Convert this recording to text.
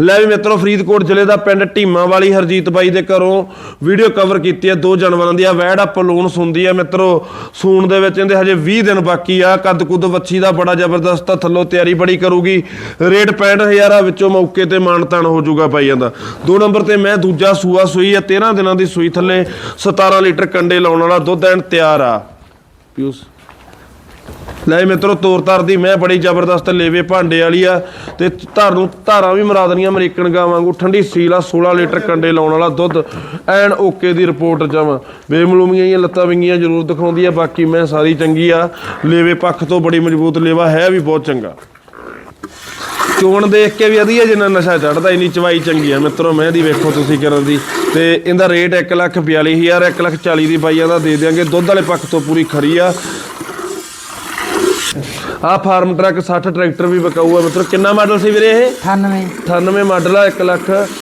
ਲੈ ਵੀ ਮਿੱਤਰੋ, ਫਰੀਦਕੋਟ ਜ਼ਿਲ੍ਹੇ ਦਾ ਪਿੰਡ ਢੀਮਾ ਵਾਲੀ ਹਰਜੀਤ ਬਾਈ ਦੇ ਘਰੋਂ ਵੀਡੀਓ ਕਵਰ ਕੀਤੀ ਹੈ ਦੋ ਜਾਨਵਰਾਂ ਦੀ। ਆ ਵੈੜ ਆ ਪਲੂਣ ਸੁੰਦੀ ਆ ਮਿੱਤਰੋ। ਸੂਣ ਦੇ ਵਿੱਚ ਇਹਦੇ ਹਜੇ 20 ਦਿਨ ਬਾਕੀ ਆ। ਕੱਦ ਕੁੱਦ ਵੱਛੀ ਦਾ ਬੜਾ ਜ਼ਬਰਦਸਤ ਆ, ਥੱਲੋਂ ਤਿਆਰੀ ਬੜੀ ਕਰੂਗੀ। ਰੇਟ 65000 ਆ, ਵਿੱਚੋਂ ਮੌਕੇ ਤੇ ਮਾਨਤਾਨ ਹੋ ਜਾਊਗਾ ਪਾਈ ਦਾ। ਦੋ ਨੰਬਰ ਤੇ ਮੈਂ ਦੂਜਾ ਸੂਆ ਸੂਈ ਆ 13 ਦਿਨਾਂ ਦੀ ਸੂਈ ਥੱਲੇ 17 ਲੀਟਰ ਕੰਡੇ ਲਾਉਣ ਵਾਲਾ ਦੁੱਧ ਐਨ ਤਿਆਰ ਆ। ਪਿਊਸ ਲੈ ਮਿੱਤਰੋ, ਤੋਰ ਤਾਰ ਦੀ ਮੈਂ ਬੜੀ ਜ਼ਬਰਦਸਤ ਲੇਵੇ ਭਾਂਡੇ ਵਾਲੀ ਆ ਤੇ ਧਾਰ ਨੂੰ ਧਾਰਾਂ ਵੀ ਮਰਾ ਦੇਣੀਆਂ ਅਮਰੀਕਨ ਗਾਂ ਵਾਂਗੂ। ਠੰਡੀ ਸੀਲ ਆ 16 ਲੀਟਰ ਕੰਡੇ ਲਾਉਣ ਵਾਲਾ ਦੁੱਧ। ਐਨ ਓਕੇ ਦੀ ਰਿਪੋਰਟ ਜਾਵਾਂ ਬੇਮਲੂਮੀਆਂ ਹੀ ਲੱਤਾਂ ਵਿੰਗੀਆਂ ਜ਼ਰੂਰ ਦਿਖਾਉਂਦੀ ਆ, ਬਾਕੀ ਮੈਂ ਸਾਰੀ ਚੰਗੀ ਆ। ਲੇਵੇ ਪੱਖ ਤੋਂ ਬੜੀ ਮਜ਼ਬੂਤ ਲੇਵਾ ਹੈ ਵੀ ਬਹੁਤ ਚੰਗਾ। ਚੋਣ ਦੇਖ ਕੇ ਵੀ ਵਧੀਆ ਜਿੰਨਾ ਨਸ਼ਾ ਚੜਦਾ, ਇੰਨੀ ਚਵਾਈ ਚੰਗੀ ਆ। ਮਿੱਤਰੋ, ਮੈਂ ਦੀ ਵੇਖੋ ਤੁਸੀਂ ਕਰਨ ਦੀ। ਤੇ ਇਹਦਾ ਰੇਟ 142000 140 ਦੀ ਬਾਈਆਂ ਦਾ ਦੇ ਦਿਆਂਗੇ। ਦੁੱਧ ਵਾਲੇ ਪੱਖ ਤੋਂ ਪੂਰੀ ਖਰੀ ਆ। ਆ ਫਾਰਮ ਟਰੱਕ 60 ਟਰੈਕਟਰ ਵੀ ਆ ਮਿੱਤਰੋ। ਕਿੰਨਾ ਮਾਡਲ ਸੀ ਵੀਰੇ ਇਹ? 98 98 ਮਾਡਲ ਆ 1 ਲੱਖ।